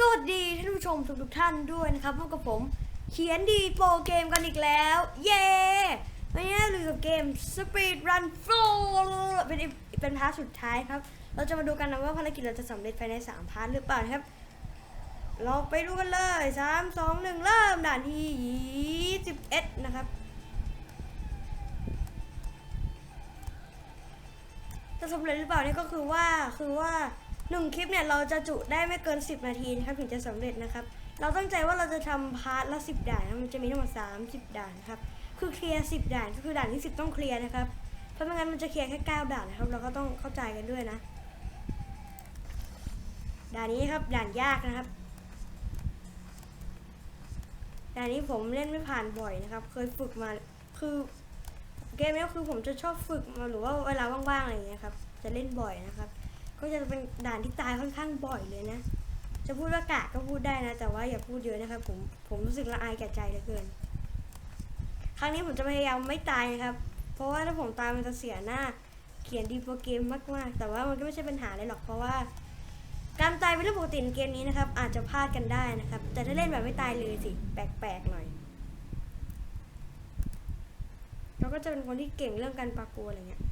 สวัสดีท่านผู้ชมทุกทุกๆท่านด้วยนะครับพบกับผม เขียนดีโปรเกมกันอีกแล้ว เย้วันนี้เราอยู่กับเกม Speed Run Flow เป็นเป็นพาร์ทสุดท้ายครับ เราจะมาดูกันนะว่าภารกิจเราจะสำเร็จภายใน 3 พาร์ทหรือเปล่านะครับ เราไปดูกันเลย 3 2 1 เริ่มด่านที่ 21 นะครับจะสำเร็จหรือเปล่านี่ก็คือว่าคือว่า หนึ่งคลิปเนี่ยเราจะจุได้ไม่เกิน 10 นาทีนะครับถึงจะสำเร็จนะครับ เราตั้งใจว่าเราจะทำพาร์ทละ 10 ด่านนะมันจะมีทั้งหมด30 ด่านนะครับ คือเคลียร์10 ด่านก็คือด่านที่ 10 ต้องเคลียร์นะครับ เพราะไม่งั้นมันจะเคลียร์แค่ 9 ด่านนะครับ เราก็ต้องเข้าใจกันด้วยนะ ด่านนี้ครับด่านยากนะครับ ด่านนี้ผมเล่นไม่ผ่านบ่อยนะครับ เคยฝึกมาคือเกมนี้คือผมจะชอบฝึกมาหรือว่าเวลาว่างๆอะไรอย่างเงี้ยครับ จะเล่นบ่อยนะครับ ก็จะเป็นด่านที่ตายค่อนข้างบ่อยเลยนะ จะพูดว่ากะก็พูดได้นะ แต่ว่าอย่าพูดเยอะนะครับผมผมรู้สึกละอายแก่ใจเหลือเกิน ครั้งนี้ผมจะพยายามไม่ตายนะครับ เพราะว่าถ้าผมตายมันจะเสียหน้า เขียนดีโปรเกมมากๆ แต่ว่ามันก็ไม่ใช่ปัญหาเลยหรอกเพราะว่า การตายเป็นเรื่องปกติในเกมนี้นะครับ อาจจะพลาดกันได้นะครับ แต่ถ้าเล่นแบบไม่ตายเลยสิแปลกๆหน่อยเราก็จะเป็นคนที่เก่งเรื่องการปากัวอะไรเงี้ย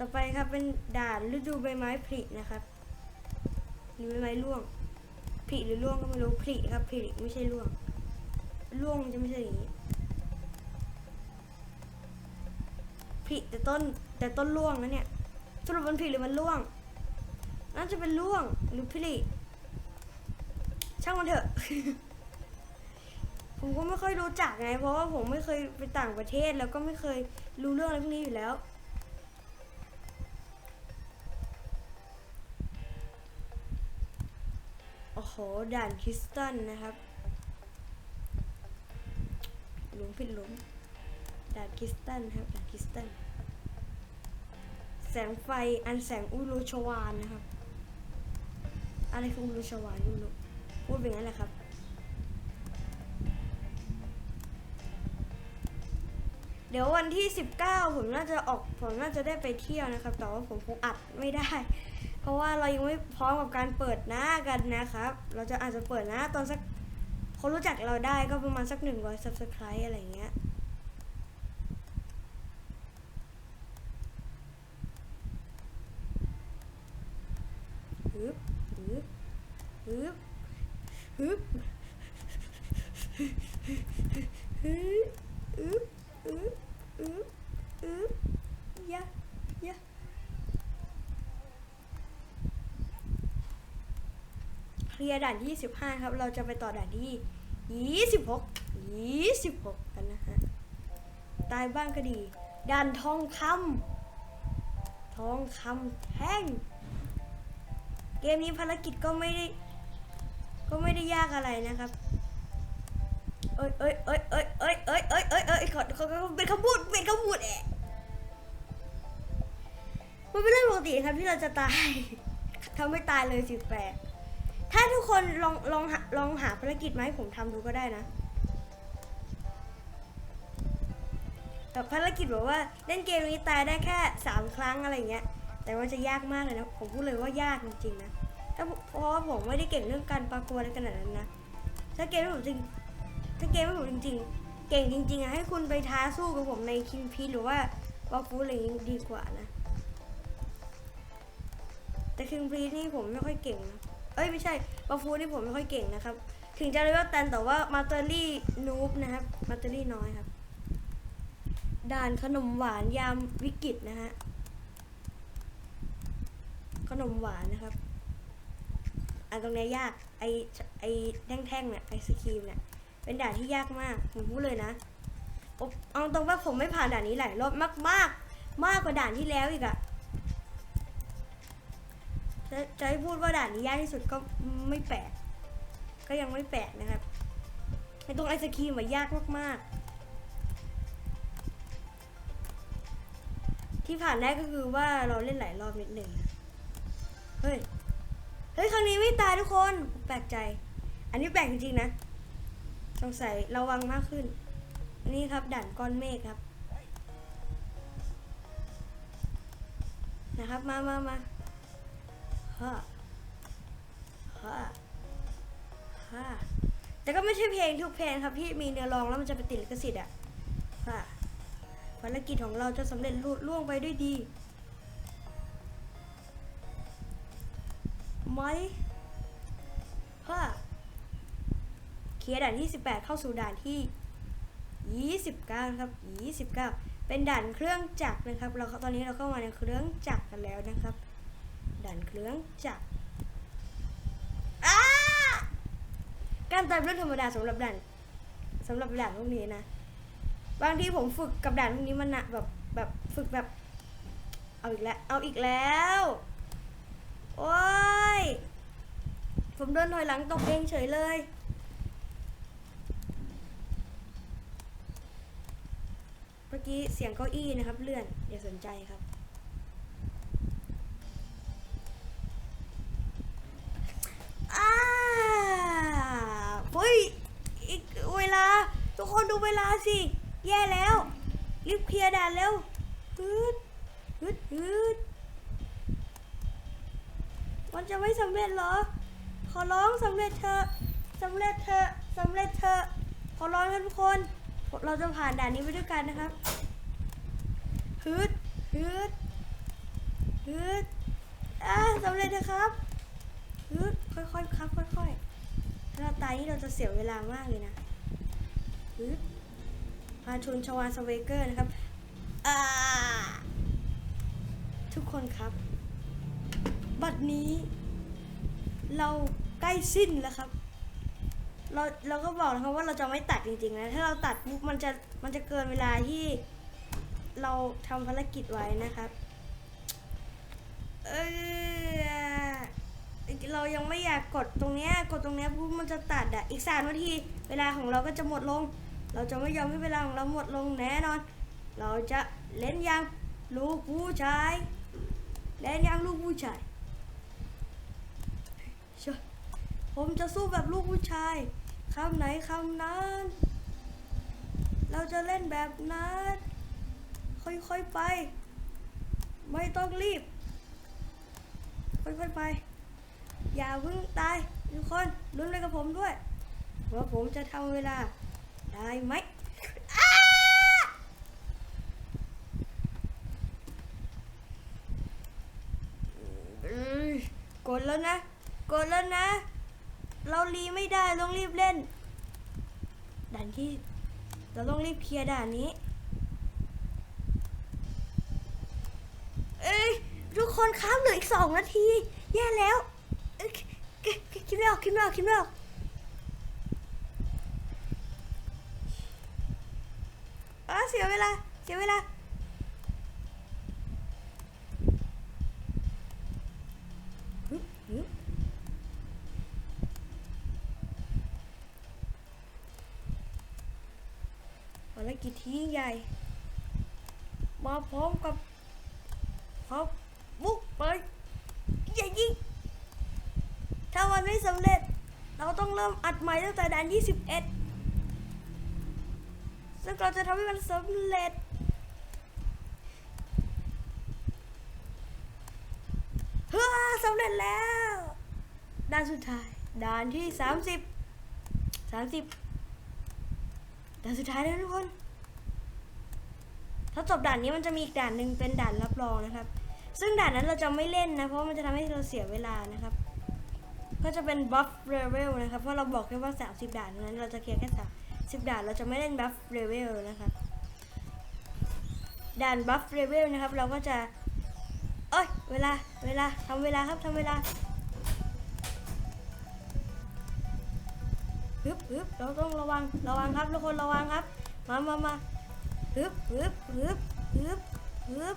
ต่อไปครับเป็นด่านฤดูใบไม้ผลินะครับหรือใบไม้ร่วงผลิหรือร่วงก็ไม่รู้ผลิครับผลิไม่ใช่ร่วงร่วงจะไม่ใช่อย่างนี้ผลิแต่ต้นแต่ต้นร่วงนะเนี่ยสรุปมันผลิหรือมันร่วงน่าจะเป็นร่วงหรือผลิช่างมันเถอะ ผมก็ไม่ค่อยรู้จักไง เพราะว่าผมไม่เคยไปต่างประเทศแล้วก็ไม่เคยรู้เรื่องอะไรพวกนี้อยู่แล้ว โอ้โห ด่านคริสตัลนะครับ หลุมผิดหลุม ด่านคริสตัลครับ ด่านคริสตัลแสงไฟอันแสงอุรุชวานนะครับ อะไรคืออุรุชวานไม่รู้พูดเป็นงั้นแหละครับเดี๋ยววันที่ 19 ผมน่าจะออก ผมน่าจะได้ไปเที่ยวนะครับ แต่ว่าผมคงอัดไม่ได้ ราะว่าเรายังไม่พร้อมกับการเปิดหน้ากันนะครับ เราจะอาจจะเปิดหน้าตอนสักคนรู้จักเราได้ก็ประมาณสักหนึ่งร้อย subscribe อะไรอย่างเงี้ยฮึบฮึบฮึบฮึบฮึบฮึบฮึบยะยะเค ลียด่านที่25ครับ เราจะไปต่อด่านที่ 26 26 กันนะฮะตายบ้างก็ดี ด่านทองคำทองคำแท่ง เกมนี้ภารกิจก็ไม่ได้ ก็ไม่ได้ยากอะไรนะครับเอ้ยเอ้ยเอ้ยเอ้ยเอ้ยเอ้ยเอ้ยเอ้ยเอ้ยขอขอขอเป็นคำพูดเป็นคำพูดแอะมันเป็นเรื่องปกติครับที่เราจะตายทำไม่ตายเลยสิแปลก ถ้าทุกคนลองลองหาลองหาภารกิจมาให้ผมทำดูก็ได้นะ แต่ภารกิจบอกว่าเล่นเกมนี้ตายได้แค่สามครั้งอะไรเงี้ย แต่ว่าจะยากมากเลยนะ ผมพูดเลยว่ายากจริงๆนะถ้าเพราะว่าผมไม่ได้เก่งเรื่องการปากัวอะไรขนาดนั้นนะ ถ้าเกมไม่ผมจริง ถ้าเกมไม่ผมจริง ๆ เก่งจริงๆอะให้คุณไปท้าสู้กับผมในคิงพีหรือว่าวาฟูอะไรอย่างนี้ดีกว่านะ แต่คิงพีนี่ผมไม่ค่อยเก่งนะ เอ้ยไม่ใช่วาฟูนี่ผมไม่ค่อยเก่งนะครับ ถึงจะเลเวลตันแต่ว่ามาเตอรี่นูบนะครับ มาเตอรี่น้อยครับ ด่านขนมหวานยามวิกฤตนะฮะ ขนมหวานนะครับ อันตรงนี้ยาก ไอไอแท่งๆเนี่ยไอศครีมเนี่ย เป็นด่านที่ยากมาก ผมพูดเลยนะเอาตรงว่าผมไม่ผ่านด่านนี้หลายรอบมากมากๆมากกว่าด่านที่แล้วอีกอะ จะจะให้พูดว่าด่านนี้ยากที่สุดก็ไม่แปลกก็ยังไม่แปลกนะครับไอตรงไอศครีมมันยากมากๆ ที่ผ่านได้ก็คือว่าเราเล่นหลายรอบนิดหนึ่งเฮ้ย เฮ้ย ครั้งนี้ไม่ตายทุกคน แปลกใจ อันนี้แปลกจริงๆนะ สงสัยระวังมากขึ้น นี่ครับด่านก้อนเมฆครับ นะครับ มามามา ฮะฮะแต่ก็ไม่ใช่เพลงทุกเพลงครับที่มีเนื้อร้องแล้วมันจะไปติดลิขสิทธิ์อะค่ะภารกิจของเราจะสำเร็จลุล่วงไปด้วยดีไหมค่ะเคลียร์ด่านที่ 18 เข้าสู่ด่านที่ 29 ครับ 29 เป็นด่านเครื่องจักรนะครับ เราตอนนี้เราเข้ามาในเครื่องจักรกันแล้วนะครับ ด่านเครื่องจักรอ้าการตายเป็นเรื่องธรรมดาสำหรับด่านสำหรับด่านพวกนี้นะบางทีผมฝึกกับด่านพวกนี้มันหนะแบบแบบฝึกแบบ เอาอีกแล้วเอาอีกแล้วโอ้ยผมเดินถอยหลังตกเองเฉยเลยเมื่อกี้เสียงเก้าอี้นะครับเลื่อนอย่าสนใจครับ อ้าเฮ้ย อีกเวลา ทุกคนดูเวลา สิ แย่แล้ว รีบเคลียร์ด่านแล้วฮึดฮึดฮึดมันจะไม่สำเร็จเหรอ ขอร้องสำเร็จเถอะสำเร็จเถอะสำเร็จเถอะขอร้องทุกคน เราจะผ่านด่านนี้ไปด้วยกันนะครับฮึดฮึดฮึดอ่าสำเร็จนะครับฮึดค่อยๆครับ ค่อยๆถ้าเราตายนี่เราจะเสียเวลามากเลยนะฮึด พาชุนชวานสเวเกอร์นะครับทุกคนครับ บัดนี้ เราใกล้สิ้นแล้วครับ เราเราก็บอกนะครับว่าเราจะไม่ตัดจริงๆนะ ถ้าเราตัดปุ๊บมันจะมันจะเกินเวลาที่เราทำภารกิจไว้นะครับเออเรายังไม่อยากกดตรงเนี้ยกดตรงเนี้ยปุ๊บมันจะตัดอะ อีกสามนาที เวลาของเราก็จะหมดลง เราจะไม่ยอมให้เวลาของเราหมดลงแน่นอน เราจะเล่นยังลูกผู้ชาย เล่นยังลูกผู้ชายชผมจะสู้แบบลูกผู้ชายคำไหนคำนั้น เราจะเล่นแบบนั้น ค่อยๆไป ไม่ต้องรีบ ค่อยๆไป อย่าเพิ่งตายทุกคนลุ้นไปกับผมด้วยว่าผมจะทำเวลา ได้ไหมอ้าเอ้ยกดแล้วนะ กดแล้วนะ เรารีไม่ได้ต้องรีบเล่นด่านที่เราต้องรีบเคลียร์ด่านนี้ เอ้ยทุกคนครับเหลืออีกสองนาที แย่แล้วเอ้ยคิดคิดไม่ออกคิดไม่ออกคิดไม่ออกอะ เสียเวลา เสียเวลา ภารกิจที่ยิ่งใหญ่ มาพร้อมกับพร้อมบุกไปอย่ายิงถ้ามันไม่สำเร็จ เราต้องเริ่มอัดใหม่ตั้งแต่ด่าน 21 ซึ่งเราจะทำให้มันสำเร็จเฮ้อสำเร็จแล้วด่านสุดท้ายด่านที่30 30ด่านสุดท้ายแล้วทุกคน ถ้าจบด่านนี้มันจะมีอีกด่านหนึ่งเป็นด่านรับรองนะครับ ซึ่งด่านนั้นเราจะไม่เล่นนะ เพราะมันจะทำให้เราเสียเวลานะครับ ก็จะเป็น buff level นะครับ เพราะเราบอกแค่ว่า 30 ด่านเท่านั้นเราจะเคลียร์แค่สาม 30ด่านเราจะไม่เล่น buff level นะครับด่าน buff level นะครับ เราก็จะ เอ้ย เวลา เวลาทำเวลาครับทำเวลาฮึบฮึบเราต้องระวัง ระวังครับทุกคนระวังครับ มามามาฮึบฮึบฮึบฮึบฮึบ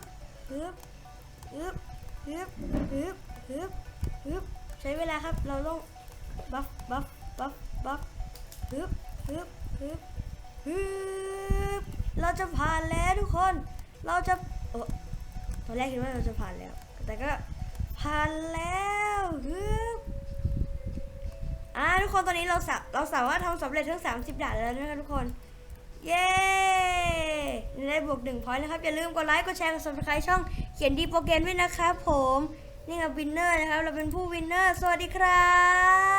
ฮึบฮึบฮึบฮึบฮึบฮึบใช้เวลาครับ เราต้องบัฟบัฟ อนแรกคิดว่าเราจะผ่านแล้ว แต่ก็ผ่านแล้วฮึบอ่าทุกคนตอนนี้เราสาเราสามารถทำสำเร็จทั้ง 30ด่านแล้วนะครับทุกคน เย้ได้บวกหนึ่งพอยต์นะครับ อย่าลืมกดไลค์กดแชร์กด subscribe ช่องเขียนดีโปรแกรมด้วยนะครับผม นี่ครับวินเนอร์นะครับ เราเป็นผู้วินเนอร์ สวัสดีครับ